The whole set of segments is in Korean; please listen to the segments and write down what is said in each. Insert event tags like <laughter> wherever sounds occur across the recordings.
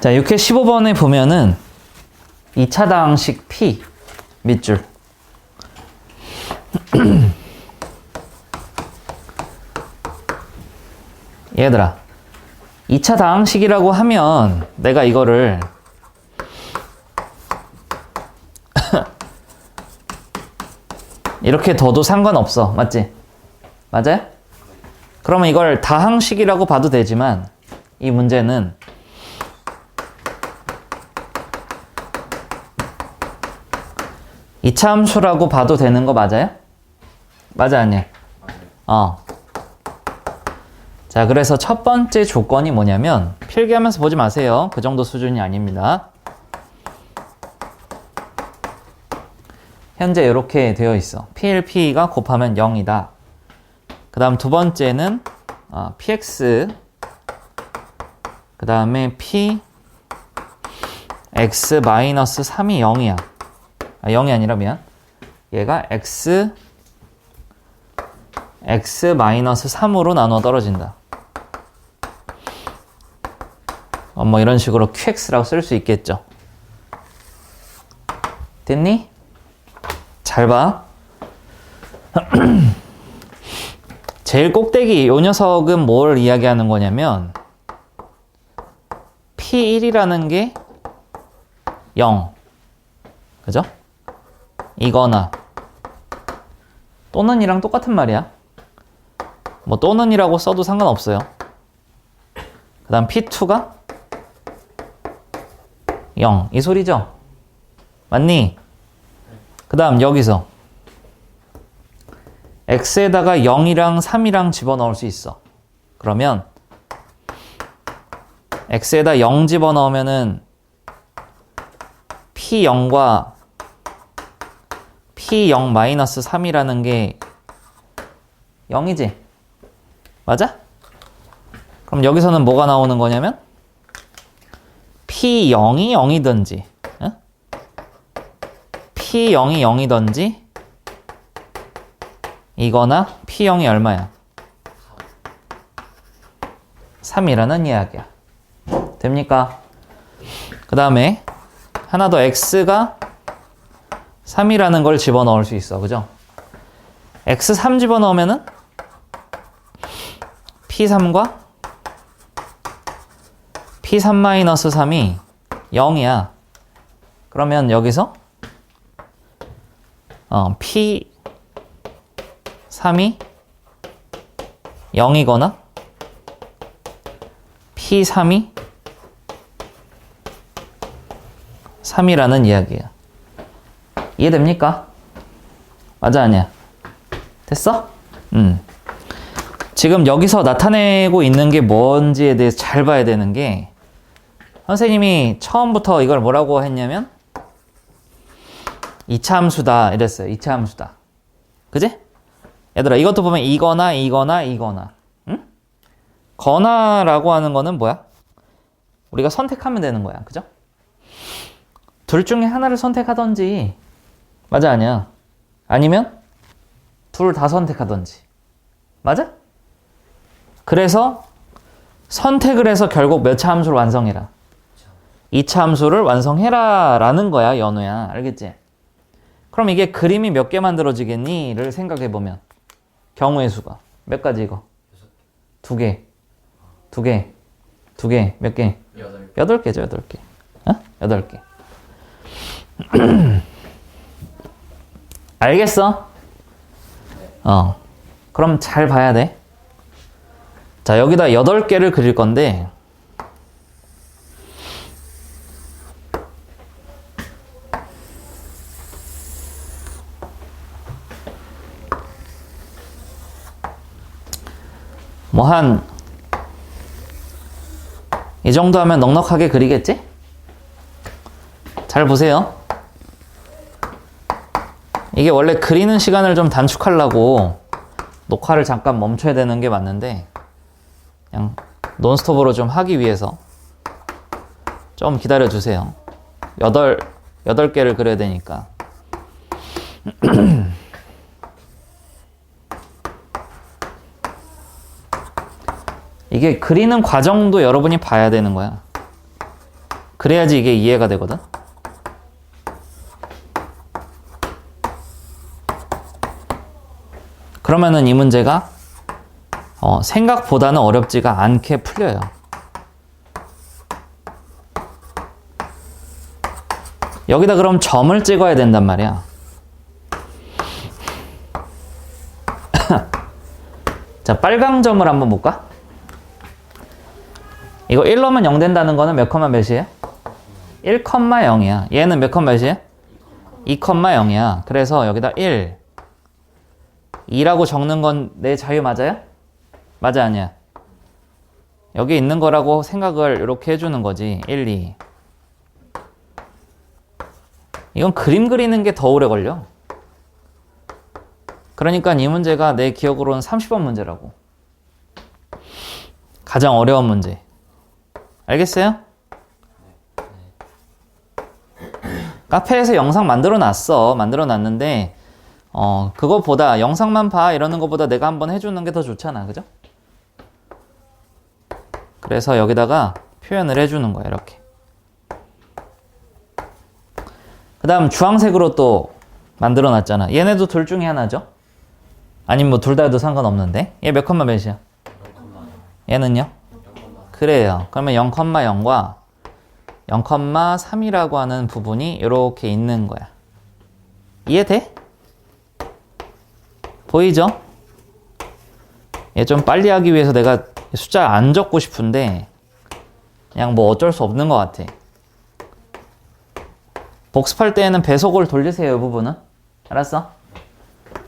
자, 6회 15번에 보면은 2차 당식 P 밑줄. <clears throat> 얘들아, 2차 다항식이라고 하면 내가 이거를 <clears throat> 이렇게 둬도 상관없어. 맞지? 맞아요? 그러면 이걸 다항식이라고 봐도 되지만 이 문제는 이차함수라고 봐도 되는 거 맞아요? 맞아 아니야? 어. 자, 그래서 첫 번째 조건이 뭐냐면 필기하면서 보지 마세요. 그 정도 수준이 아닙니다. 현재 이렇게 되어 있어. PLP가 곱하면 0이다. 그 다음 두 번째는 어, PX 그 다음에 P X 마이너스 3이 0이야. 아, 0이 아니라 미안. 얘가 X X 마이너스 3으로 나눠 떨어진다. 어, 뭐 이런 식으로 QX라고 쓸 수 있겠죠. 됐니? 잘 봐. <clears throat> 제일 꼭대기 요 녀석은 뭘 이야기하는 거냐면 P1이라는 게 0. 그죠? 이거나 또는이랑 똑같은 말이야. 뭐 또는이라고 써도 상관없어요. 그 다음 P2가 0. 이 소리죠? 맞니? 그 다음 여기서 x에다가 0이랑 3이랑 집어넣을 수 있어. 그러면 x에다 0 집어넣으면은 p0과 p0 마이너스 3이라는 게 0이지? 맞아? 그럼 여기서는 뭐가 나오는 거냐면 p0이 0이든지 응? p0이 0이든지 이거나 P0이 얼마야? 3이라는 이야기야. 됩니까? 그 다음에 하나 더 X가 3이라는 걸 집어넣을 수 있어. 그죠? X3 집어넣으면은 P3과 P3-3이 0이야. 그러면 여기서 어, P 3이 0이거나 P3이 3이라는 이야기야. 이해됩니까? 맞아, 아니야? 됐어? 음. 지금 여기서 나타내고 있는 게 뭔지에 대해서 잘 봐야 되는 게 선생님이 처음부터 이걸 뭐라고 했냐면 2차 함수다 이랬어요. 2차 함수다. 그지? 얘들아 이것도 보면 이거나 이거나 이거나 응? 거나라고 하는 거는 뭐야? 우리가 선택하면 되는 거야. 그죠? 둘 중에 하나를 선택하던지 맞아 아니야? 아니면 둘 다 선택하던지 맞아? 그래서 선택을 해서 결국 몇 차 함수를 완성해라. 2차 함수를 완성해라 라는 거야 연우야 알겠지? 그럼 이게 그림이 몇 개 만들어지겠니? 를 생각해 보면 경우의 수가 몇 가지 이거? 두 개, 두 개, 두 개, 몇 개? 여덟 여덟 개죠, 여덟 개. 어? 여덟 개. <clears throat> 알겠어? 어. 그럼 잘 봐야 돼. 자, 여기다 여덟 개를 그릴 건데, 뭐 한, 이 정도 하면 넉넉하게 그리겠지? 잘 보세요. 이게 원래 그리는 시간을 좀 단축하려고 녹화를 잠깐 멈춰야 되는 게 맞는데, 그냥 논스톱으로 좀 하기 위해서 좀 기다려 주세요. 여덟, 여덟 개를 그려야 되니까. <clears throat> 이게 그리는 과정도 여러분이 봐야 되는 거야. 그래야지 이게 이해가 되거든. 그러면은 이 문제가 어, 생각보다는 어렵지가 않게 풀려요. 여기다 그럼 점을 찍어야 된단 말이야. <laughs> 자, 빨강 점을 한번 볼까? 이거 1로면 0 된다는 거는 몇 컴마 몇이에요? 1,0이야. 얘는 몇 컴마 몇이에요? 2,0이야. 그래서 여기다 1. 2라고 적는 건 내 자유 맞아요? 맞아 아니야? 여기 있는 거라고 생각을 이렇게 해주는 거지. 1, 2. 이건 그림 그리는 게 더 오래 걸려. 그러니까 이 문제가 내 기억으로는 30번 문제라고. 가장 어려운 문제. 알겠어요? 카페에서 영상 만들어 놨어. 만들어 놨는데, 어, 그거보다 영상만 봐. 이러는 것보다 내가 한번 해주는 게 더 좋잖아. 그죠? 그래서 여기다가 표현을 해주는 거야. 이렇게. 그 다음 주황색으로 또 만들어 놨잖아. 얘네도 둘 중에 하나죠? 아니면 뭐 둘다 해도 상관없는데? 얘 몇 컴마 몇이야? 얘는요? 그래요. 그러면 0,0과 0,3이라고 하는 부분이 이렇게 있는 거야. 이해돼? 보이죠? 얘 좀 빨리 하기 위해서 내가 숫자 안 적고 싶은데 그냥 뭐 어쩔 수 없는 것 같아. 복습할 때에는 배속을 돌리세요, 이 부분은. 알았어?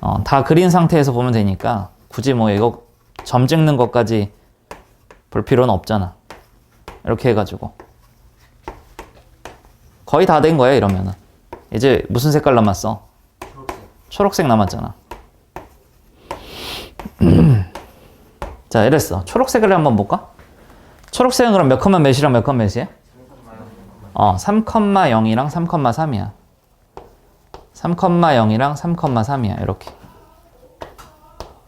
어, 다 그린 상태에서 보면 되니까 굳이 뭐 이거 점 찍는 것까지 볼 필요는 없잖아. 이렇게 해가지고. 거의 다 된 거야, 이러면은. 이제 무슨 색깔 남았어? 초록색 남았잖아. 자, 이랬어. 초록색을 한번 볼까? 초록색은 그럼 몇 컴마 몇이랑 몇 컴마 몇이야? 어, 3,0이랑 3,3이야. 3,0이랑 3,3이야. 이렇게.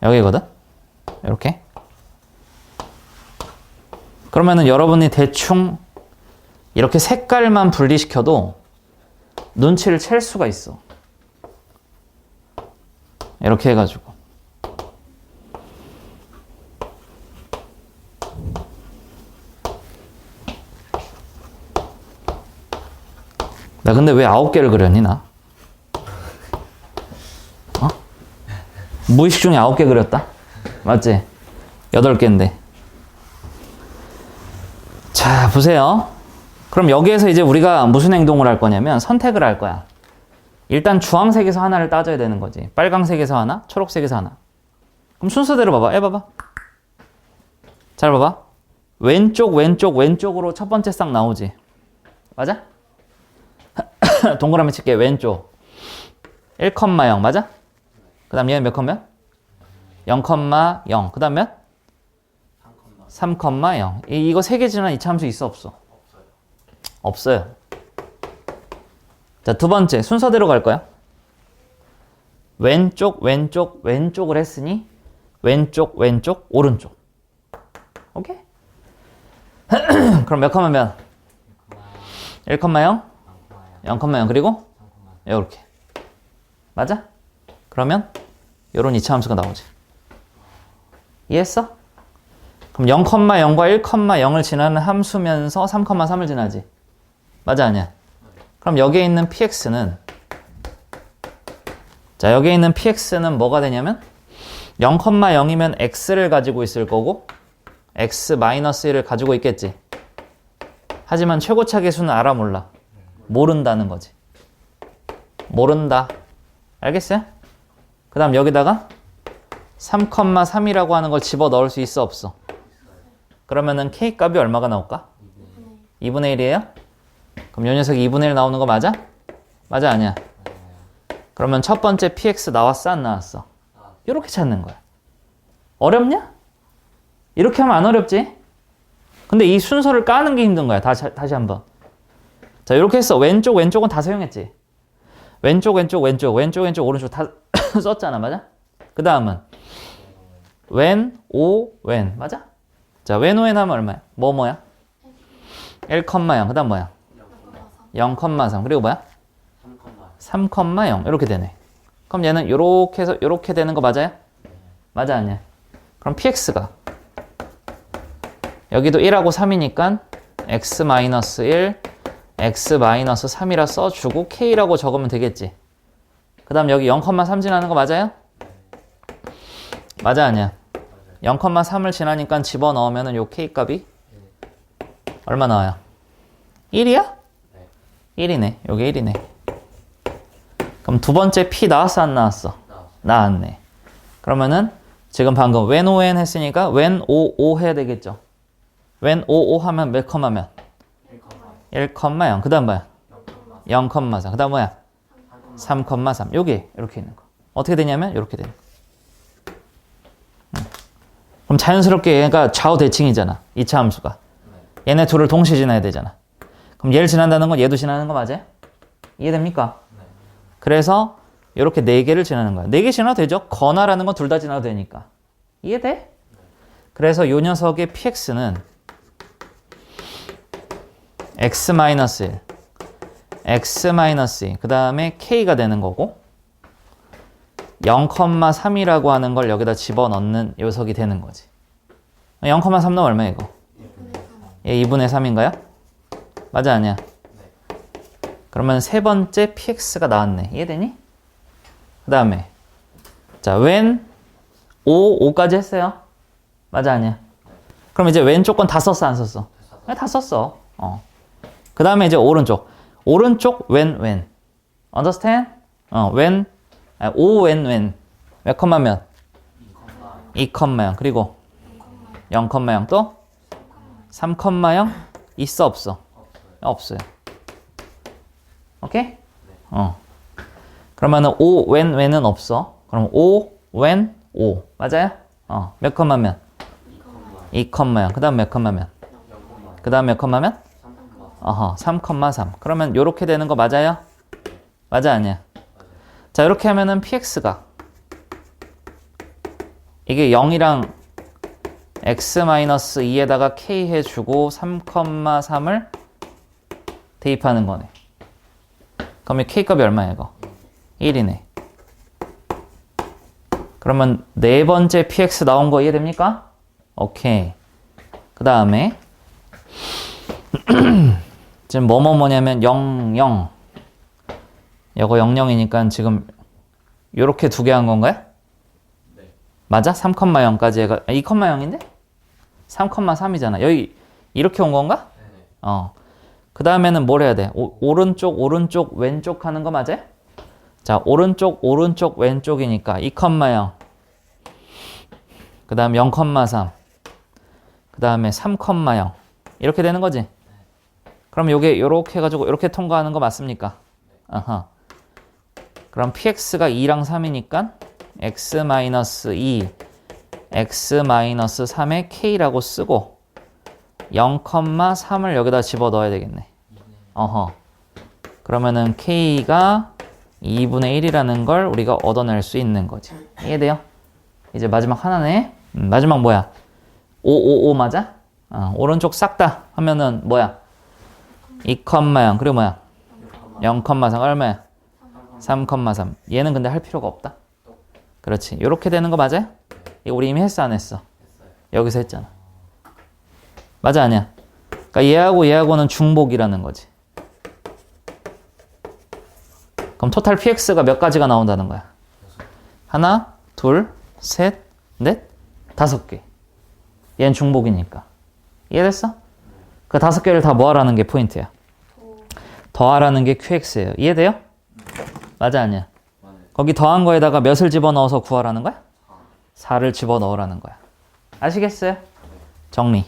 여기거든? 이렇게. 그러면은 여러분이 대충 이렇게 색깔만 분리시켜도 눈치를 챌 수가 있어. 이렇게 해가지고. 나 근데 왜 아홉 개를 그렸니, 나? 어? 무의식 중에 아홉 개 그렸다? 맞지? 여덟 개인데. 자, 보세요. 그럼 여기에서 이제 우리가 무슨 행동을 할 거냐면 선택을 할 거야. 일단 주황색에서 하나를 따져야 되는 거지. 빨강색에서 하나, 초록색에서 하나. 그럼 순서대로 봐봐. 해 봐봐. 잘 봐봐. 왼쪽, 왼쪽, 왼쪽으로 첫 번째 쌍 나오지. 맞아? <laughs> 동그라미 칠게. 왼쪽. 1,0 맞아? 그 다음 얘는 몇 컴면? 0,0. 그 다음 몇? 3,0. 이, 이거 세 개 지난 이차함수 있어 없어? 없어요. 자, 두 번째 순서대로 갈 거야. 왼쪽, 왼쪽, 왼쪽을 했으니 왼쪽, 왼쪽, 오른쪽. 오케이? <clears throat> 그럼 몇 몇? 1,0? 0,0 그리고 이렇게 맞아? 그러면 이런 이차 함수가 나오지. 이해했어? 그럼 0,0과 1,0을 지나는 함수면서 3,3을 지나지. 맞아 아니야? 그럼 여기에 있는 px는 자 여기에 있는 px는 뭐가 되냐면 0,0이면 x를 가지고 있을 거고 x-1을 가지고 있겠지. 하지만 최고차 계수는 알아 몰라. 모른다는 거지. 모른다. 알겠어요? 그 다음 여기다가 3,3이라고 하는 걸 집어 넣을 수 있어 없어? 그러면은 k 값이 얼마가 나올까? 2분의 1이에요? 그럼 요 녀석이 2분의 1 나오는 거 맞아? 맞아 아니야? 그러면 첫 번째 px 나왔어 안 나왔어? 이렇게 찾는 거야. 어렵냐? 이렇게 하면 안 어렵지? 근데 이 순서를 까는 게 힘든 거야. 다시, 다시 한번. 자, 이렇게 했어. 왼쪽, 왼쪽은 다 사용했지. 왼쪽, 왼쪽, 왼쪽, 왼쪽, 왼쪽, 오른쪽 다 <coughs> 썼잖아. 맞아? 그 다음은 왼, 오, 왼. 맞아? 자, 왼, 오, 왼 하면 얼마야? 뭐, 뭐야? 1,0. 그 다음 뭐야? 0,3 그리고 뭐야? 3,0 이렇게 되네. 그럼 얘는 요렇게 해서 요렇게 되는 거 맞아요? 맞아 아니야? 그럼 px가 여기도 1하고 3이니까 x-1, x-3이라 써주고 k라고 적으면 되겠지. 그 다음 여기 0,3 지나는 거 맞아요? 맞아 아니야? 0,3을 지나니까 집어넣으면 요 k값이 얼마 나와요? 1이야? 1이네. 요게 1이네. 그럼 두 번째 p 나왔어 안 나왔어? 나왔네. 그러면은 지금 방금 when o n 했으니까 when o o 해야 되겠죠. when o o 하면 몇 컴마면? 1,0. 그 다음 뭐야? 0,4. 그 다음 뭐야? 3,3. 요게 이렇게 있는 거. 어떻게 되냐면 이렇게 되는 거. 음. 그럼 자연스럽게 얘가 좌우 대칭이잖아. 2차 함수가. 얘네 둘을 동시에 지나야 되잖아. 그럼 얘를 지난다는 건 얘도 지나는 거 맞아요? 이해됩니까? 그래서 이렇게 네 개를 지나는 거야. 네 개 지나도 되죠? 거나라는 건 둘 다 지나도 되니까. 이해돼? 그래서 요 녀석의 px는 x-1, x-2, 그 다음에 k가 되는 거고 0,3이라고 하는 걸 여기다 집어넣는 녀석이 되는 거지. 0,3는 얼마야 이거? 얘 2분의 3인가요? 맞아 아니야? 그러면 세 번째 px가 나왔네. 이해되니? 그 다음에 자 when 5, 5까지 했어요. 맞아 아니야? 그럼 이제 왼쪽 건 다 썼어 안 썼어? 네, 다 썼어. 어. 그 다음에 이제 오른쪽 오른쪽 when when understand? 어 when 아, 5 when when 몇 컴마면? 2컴마형 그리고 0컴마형 또 3컴마형 있어 없어? 없어요. 오케이? 어. 그러면은 5 when when은 없어. 그럼 5 when 5 맞아요? 어. 몇 컴마면? 2 컴마면. 그다음 몇 컴마면? 그다음 몇 컴마면? 어허. 3,3. 그러면 요렇게 되는 거 맞아요? 맞아 아니야? 자, 이렇게 하면은 px가 이게 0이랑 x-2에다가 k 해주고 3,3을 대입하는 거네. 그러면 k값이 얼마야 이거? 1이네. 그러면 네 번째 px 나온 거 이해됩니까? 오케이. 그 다음에 <clears throat> 지금 뭐뭐 뭐냐면 0, 0. 이거 0, 0이니까 지금 요렇게 두 개 한 건가요? 맞아? 3,0까지 해가 2,0인데? 3,3이잖아. 여기 이렇게 온 건가? 어. 그 다음에는 뭘 해야 돼? 오, 오른쪽, 오른쪽, 왼쪽 하는 거 맞아요? 자, 오른쪽, 오른쪽, 왼쪽이니까 2,0. 그 다음 0,3. 그 다음에 3,0. 이렇게 되는 거지? 그럼 요게 요렇게 해가지고 요렇게 통과하는 거 맞습니까? 아하. 그럼 px가 2랑 3이니까 x-2, x-3에 k라고 쓰고 0,3을 여기다 집어 넣어야 되겠네. 어허. 그러면은 k가 2분의 1이라는 걸 우리가 얻어낼 수 있는 거지. 이해돼요? 이제 마지막 하나네. 음, 마지막 뭐야? 5, 5, 5 맞아? 어, 오른쪽 싹 다 하면은 뭐야? 2,0 그리고 뭐야? 0,3 얼마야? 3,3 얘는 근데 할 필요가 없다. 그렇지. 이렇게 되는 거 맞아요? 이거 우리 이미 했어 안 했어? 여기서 했잖아. 맞아 아니야? 그러니까 얘하고 얘하고는 중복이라는 거지. 그럼 토탈 px가 몇 가지가 나온다는 거야? 하나, 둘, 셋, 넷, 다섯 개. 얘는 중복이니까. 이해됐어? 그 다섯 개를 다 뭐하라는 게 포인트야. 더하라는 게 qx예요. 이해돼요? 맞아 아니야? 거기 더한 거에다가 몇을 집어넣어서 구하라는 거야? 4를 집어넣으라는 거야. 아시겠어요? 정리.